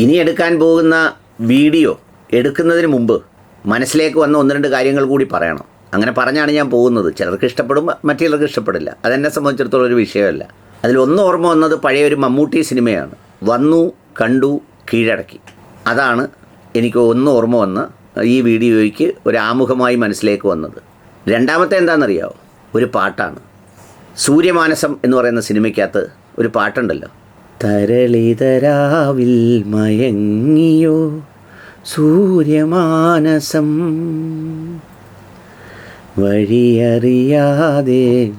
ഇനി എടുക്കാൻ പോകുന്ന വീഡിയോ എടുക്കുന്നതിന് മുമ്പ് മനസ്സിലേക്ക് വന്ന ഒന്ന് രണ്ട് കാര്യങ്ങൾ കൂടി പറയണം. അങ്ങനെ പറഞ്ഞാണ് ഞാൻ പോകുന്നത്. ചിലർക്ക് ഇഷ്ടപ്പെടും മറ്റു ചിലർക്ക് ഇഷ്ടപ്പെടില്ല. അതെന്നെ സംബന്ധിച്ചിടത്തോളം ഒരു വിഷയമല്ല. അതിലൊന്ന് ഓർമ്മ വന്നത് പഴയ ഒരു മമ്മൂട്ടി സിനിമയാണ്. വന്നു കണ്ടു കീഴടക്കി. അതാണ് എനിക്ക് ഒന്ന് ഓർമ്മ വന്ന് ഈ വീഡിയോയ്ക്ക് ഒരു ആമുഖമായി മനസ്സിലേക്ക് വന്നത്. രണ്ടാമത്തെ എന്താണെന്നറിയാമോ ഒരു പാട്ടാണ്. സൂര്യമാനസം എന്ന് പറയുന്ന സിനിമയ്ക്കകത്ത് ഒരു പാട്ടുണ്ടല്ലോ. തരളിതരാവിൽ മയങ്ങിയോ സൂര്യമാനസം? വഴിയറിയാതെ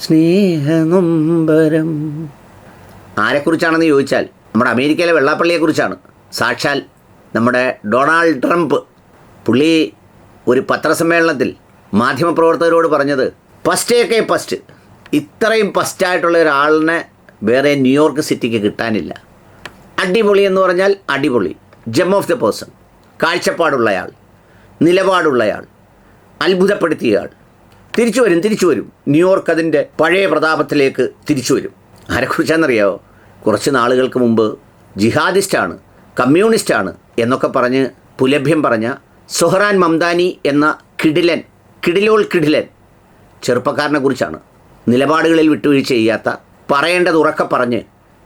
സ്നേഹനൊമ്പരം. ആരെക്കുറിച്ചാണെന്ന് ചോദിച്ചാൽ നമ്മുടെ അമേരിക്കയിലെ വെള്ളാപ്പള്ളിയെക്കുറിച്ചാണ്. സാക്ഷാൽ നമ്മുടെ ഡൊണാൾഡ് ട്രംപ്. പുള്ളി ഒരു പത്രസമ്മേളനത്തിൽ മാധ്യമപ്രവർത്തകരോട് പറഞ്ഞത് ഫസ്റ്റേക്കെ ഫസ്റ്റ്. ഇത്രയും ഫസ്റ്റായിട്ടുള്ള ഒരാളിനെ വേറെ ന്യൂയോർക്ക് സിറ്റിക്ക് കിട്ടാനില്ല. അടിപൊളി എന്ന് പറഞ്ഞാൽ അടിപൊളി. ജം ഓഫ് ദ പേഴ്സൺ കാഴ്ചപ്പാടുള്ളയാൾ. നിലപാടുള്ളയാൾ. അത്ഭുതപ്പെടുത്തിയയാൾ തിരിച്ചു വരും തിരിച്ചു വരും. ന്യൂയോർക്ക് അതിന്റെ പഴയ പ്രതാപത്തിലേക്ക് തിരിച്ചു വരും. ആരെക്കുറിച്ചാണെന്നറിയാമോ കുറച്ച് നാളുകൾക്ക് മുമ്പ് ജിഹാദിസ്റ്റാണ് കമ്മ്യൂണിസ്റ്റാണ് എന്നൊക്കെ പറഞ്ഞ് പുലഭ്യം പറഞ്ഞ സൊഹ്റാൻ മംദാനി എന്ന കിടിലൻ കിടിലോൾ കിടിലൻ ചെറുപ്പക്കാരനെ കുറിച്ചാണ്. നിലപാടുകളിൽ വിട്ടുവീഴ്ച ചെയ്യാത്ത പറയേണ്ടത് ഉറക്കെ പറഞ്ഞ്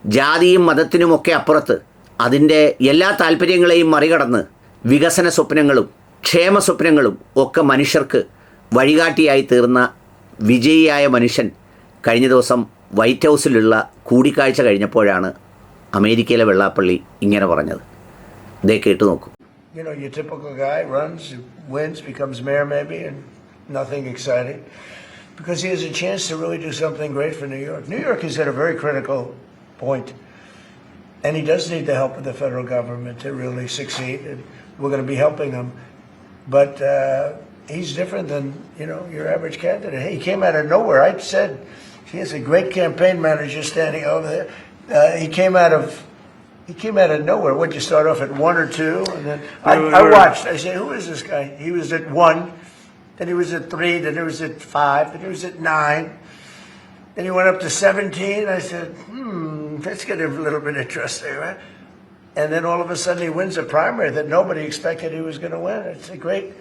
ജാതിയും മതത്തിനുമൊക്കെ അപ്പുറത്ത് അതിന്റെ എല്ലാ താല്പര്യങ്ങളെയും മറികടന്ന് വികസന സ്വപ്നങ്ങളും ക്ഷേമ സ്വപ്നങ്ങളും ഒക്കെ മനുഷ്യർക്ക് വഴികാട്ടിയായി തീർന്ന വിജയിയായ മനുഷ്യൻ കഴിഞ്ഞ ദിവസം വൈറ്റ് ഹൗസിലുള്ള കൂടിക്കാഴ്ച കഴിഞ്ഞപ്പോഴാണ് അമേരിക്കയിലെ വെള്ളാപ്പള്ളി ഇങ്ങനെ പറഞ്ഞത് ഇതേ കേട്ടു നോക്കൂ You know, your typical guy runs, wins, becomes mayor maybe, and nothing exciting. Because he has a chance to really do something great for New York. New York is at a very critical. And he does need the help of the federal government to really succeed. And we're going to be helping him. But uh, he's different than, you know, your average candidate. He came out of nowhere. I said he has a great campaign manager standing over there. Uh, he came out of he came out of nowhere. Would you start off at one or two, and then I, I watched. I said, "Who is this guy?" He was at one, then he was at three, then he was at five, then he was at nine, then he went up to seventeen. I said, "Hmm, that's getting a little bit interesting, right?" And then all of a sudden, he wins a primary that nobody expected he was going to win. It's a great,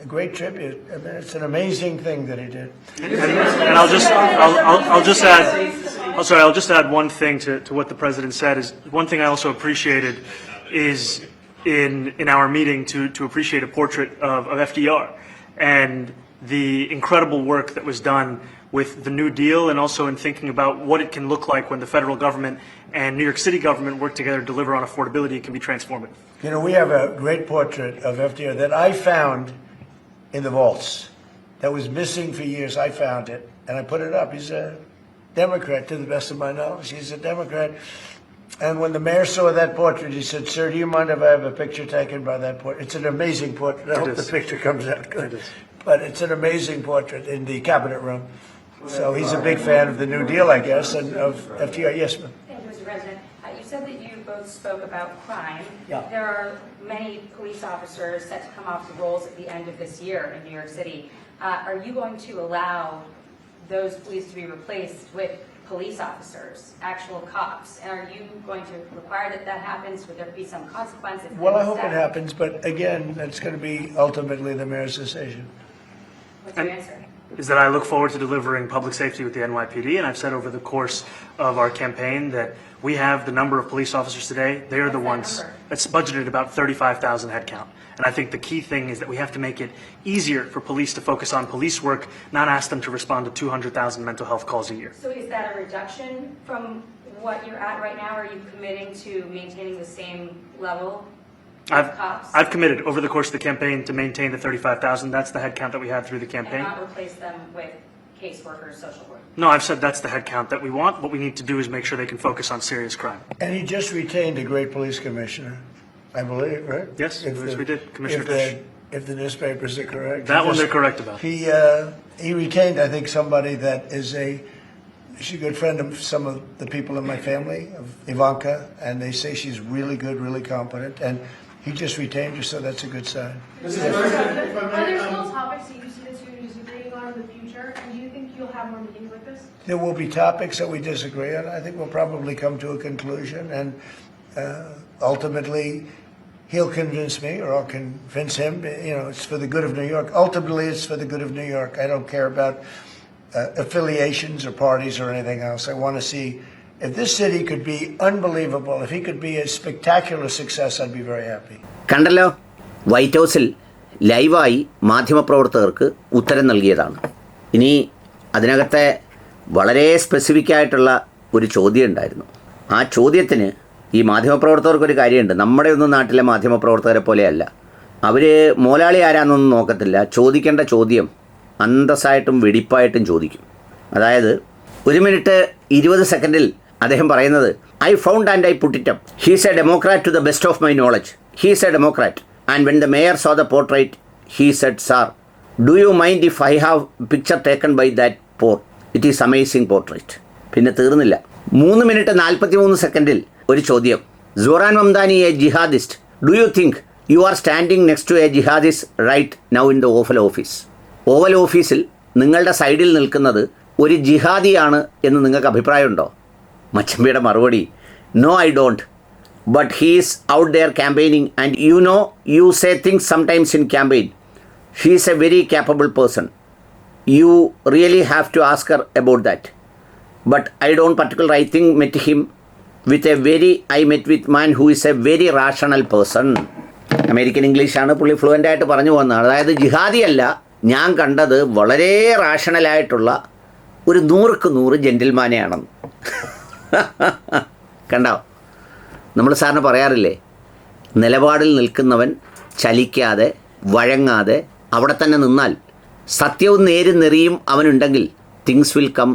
a great tribute. I mean, it's an amazing thing that he did. And, I'll just, I'll, I'll, I'll just add, I'm sorry, I'll just add one thing to, to what the president said is, one thing I also appreciated is in, in our meeting to, to appreciate a portrait of, of FDR and the incredible work that was done with the New Deal and also in thinking about what it can look like when the federal government and New York City government work together to deliver on affordability. It can be transformative. You know, we have a great portrait of FDR that I found in the vaults that was missing for years. I found it and I put it up. He's a Democrat, to the best of my knowledge. He's a Democrat. And when the mayor saw that portrait, he said, Sir, do you mind if I have a picture taken by that portrait? It's an amazing portrait. I hope is. the picture comes out good. It is. But it's an amazing portrait in the cabinet room. So he's a big fan of the New Deal, I guess, and of FDR. Yes, ma'am. Thank you, Mr. President. Uh, You said that you both spoke about crime. Yeah. There are many police officers set to come off the rolls at the end of this year in New York City. Uh, Are you going to allow those police to be replaced with police officers, actual cops? And are you going to require that that happens? Would there be some consequence? if Well, I the hope it staff- happens, but again, that's going to be ultimately the mayor's decision. What's your answer? is that I look forward to delivering public safety with the NYPD, and I've said over the course of our campaign that we have the number of police officers today. They are the What's that ones number? that's budgeted about 35,000 headcount. And I think the key thing is that we have to make it easier for police to focus on police work, not ask them to respond to 200,000 mental health calls a year. So is that a reduction from what you're at right now? Are you committing to maintaining the same level of I've, cops? I've committed over the course of the campaign to maintain the 35,000. That's the headcount that we had through the And campaign. not replace them with caseworkers, social work? No, I've said that's the headcount that we want. What we need to do is make sure they can focus on serious crime. And he just retained a great police commissioner, I believe, right? Yes, If yes, the- we did. Commissioner if the- Fish. If the newspapers are correct. That He one they're correct about. He, uh, he retained, I think, somebody that is a, she's a good friend of some of the people in my family, of Ivanka, and they say she's really good, really competent, and he just retained her, so that's a good sign. Are there still topics that you see that you're disagreeing on in the future? And do you think you'll have more meetings like this? There will be topics that we disagree on. I think we'll probably come to a conclusion, and uh, ultimately, he'll convince me, or I'll convince him. You know, it's for the good of New York. Ultimately, it's for the good of New York. I don't care about uh, affiliations or parties or anything else. I want to see if this city could be unbelievable. If he could be a spectacular success, I'd be very happy. കണ്ടല്ലോ white ഹൗസിൽ ലൈവായി മാധ്യമപ്രവർത്തകർക്ക് ഉത്തരം നൽകിയതാണ് ഇനി അതിനകത്തെ വളരെ specific ആയിട്ടുള്ള ഒരു ചോദ്യം ഉണ്ടായിരുന്നു ആ ചോദ്യത്തിന് ഈ മാധ്യമപ്രവർത്തകർക്കൊരു കാര്യമുണ്ട്. നമ്മുടെ ഒന്നും നാട്ടിലെ മാധ്യമപ്രവർത്തകരെ പോലെയല്ല. അവർ മോലാളി ആരാന്നൊന്നും നോക്കത്തില്ല. ചോദിക്കേണ്ട ചോദ്യം അന്തസ്സായിട്ടും വെടിപ്പായിട്ടും ചോദിക്കും. അതായത് ഒരു മിനിറ്റ് ഇരുപത് സെക്കൻഡിൽ അദ്ദേഹം പറയുന്നത് I found and I put it up he's a democrat to the best of my knowledge he's a democrat and when the mayor saw the portrait he said sir do you mind if I have picture taken by that pore it is amazing portrait പിന്നെ തീർന്നില്ല. മൂന്ന് minute നാൽപ്പത്തി മൂന്ന് സെക്കൻഡിൽ ഒരു ചോദ്യം. Zohran Mamdani a jihadist. Do you think you are standing next to a jihadist right now in the oval office? Oval ഓഫീസിൽ നിങ്ങളുടെ സൈഡിൽ നിൽക്കുന്നത് ഒരു ജിഹാദിയാണ് എന്ന് നിങ്ങൾക്ക് അഭിപ്രായമുണ്ടോ? മച്ചമ്പിയുടെ മറുപടി no I don't. But he's out there campaigning and you know you say things sometimes in campaign. She's a very capable person. You really have to ask her about that. But I don't particular I think met met him a very I met with man who is a very rational person. American ഇംഗ്ലീഷാണ് പുള്ളി fluent ആയിട്ട് പറഞ്ഞു പോകുന്നത്. അതായത് ജിഹാദിയല്ല ഞാൻ കണ്ടത് വളരെ റാഷണലായിട്ടുള്ള ഒരു നൂറുക്ക് നൂറ് ജെന്റിൽമാനെയാണെന്ന് കണ്ടോ? നമ്മൾ സാറിന് പറയാറില്ലേ? നിലപാടിൽ നിൽക്കുന്നവൻ ചലിക്കാതെ വഴങ്ങാതെ അവിടെ തന്നെ നിന്നാൽ സത്യവും നേരും നെറിയും അവനുണ്ടെങ്കിൽ things will come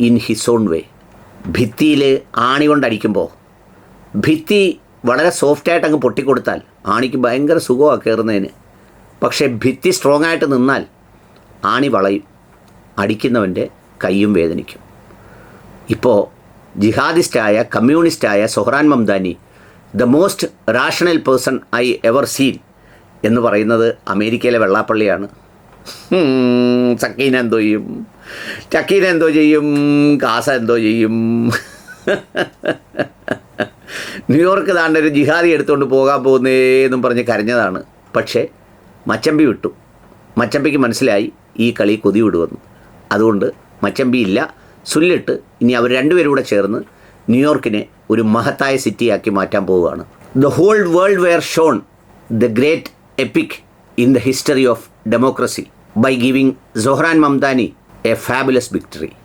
in his own way ഭിത്തിയിൽ ആണി കൊണ്ടടിക്കുമ്പോൾ ഭിത്തി വളരെ സോഫ്റ്റായിട്ട് അങ്ങ് പൊട്ടിക്കൊടുത്താൽ ആണിക്ക് ഭയങ്കര സുഖമാണ് കയറുന്നതിന് പക്ഷേ ഭിത്തി സ്ട്രോങ് ആയിട്ട് നിന്നാൽ ആണി വളയും അടിക്കുന്നവന്റെ കൈയും വേദനിക്കും. ഇപ്പോൾ ജിഹാദിസ്റ്റായ കമ്മ്യൂണിസ്റ്റായ Zohran Mamdani the most rational person I ever seen എന്ന് പറയുന്നത് അമേരിക്കയിലെ വെള്ളാപ്പള്ളിയാണ്. ചക്കീന എന്തോ ചെയ്യും. ചക്കീന എന്തോ ചെയ്യും കാസ എന്തോ ചെയ്യും. ന്യൂയോർക്ക് താണ്ട ഒരു ജിഹാദി എടുത്തുകൊണ്ട് പോകാൻ പോകുന്നേന്നും പറഞ്ഞ് കരഞ്ഞതാണ്. പക്ഷേ മച്ചമ്പി വിട്ടു. മച്ചമ്പിക്ക് മനസ്സിലായി ഈ കളി കൊതി വിടുവെന്ന് അതുകൊണ്ട് മച്ചമ്പി ഇല്ല. സുല്ലിട്ട് ഇനി അവർ രണ്ടുപേരും കൂടെ ചേർന്ന് ന്യൂയോർക്കിനെ ഒരു മഹത്തായ സിറ്റിയാക്കി മാറ്റാൻ പോവുകയാണ്. The whole world were shown the great epic in the history of democracy by giving Zohran Mamdani a fabulous victory.